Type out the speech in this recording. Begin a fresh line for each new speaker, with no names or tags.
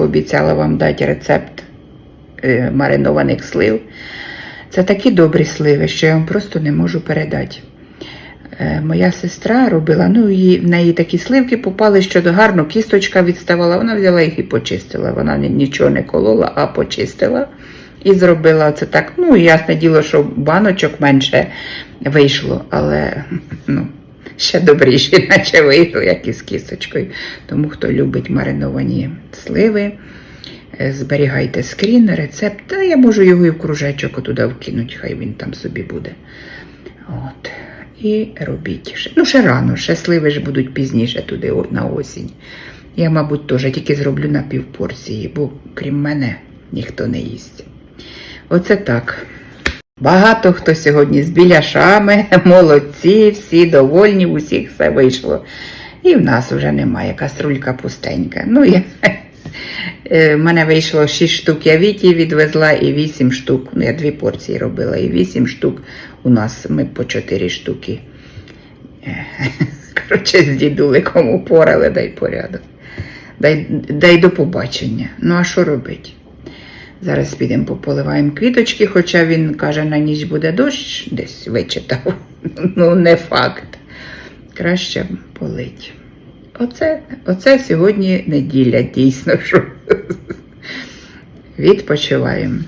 Обіцяла вам дати рецепт е, маринованих слив. Це такі добрі сливи, що я вам просто не можу передати. Е, Моя сестра робила, ну її, в неї такі сливки попали, що гарно кісточка відставала. Вона взяла їх і почистила. Вона нічого не колола, а почистила. І зробила це так. Ну, ясне діло, що баночок менше вийшло, але ну, ще добріше, наче вийшло, як із кісточкою. Тому хто любить мариновані сливи, е, зберігайте скрін, рецепт. Та я можу його і в кружечок туди вкинути, хай він там собі буде. От. І робіть. Ну, ще рано, ще сливи ж будуть пізніше туди на осінь. Я, мабуть, теж тільки зроблю на півпорції, бо крім мене ніхто не їсть. Оце так. Багато хто сьогодні з біляшами, молодці, всі довольні, у всіх все вийшло. І в нас вже немає, каструлька пустенька. Ну, я, Е, в мене вийшло 6 штук, я Віті відвезла і 8 штук. Ну, я дві порції робила, і 8 штук у нас ми по 4 штуки. Е, Коротше, з дідуликом упорали, дай порядок. Дай, дай до побачення. Ну, а що робити? Зараз підемо пополиваємо квіточки, хоча він каже, на ніч буде дощ, десь вичитав. Ну, не факт. Краще полить. Оце, оце сьогодні неділя, дійсно, що відпочиваємо.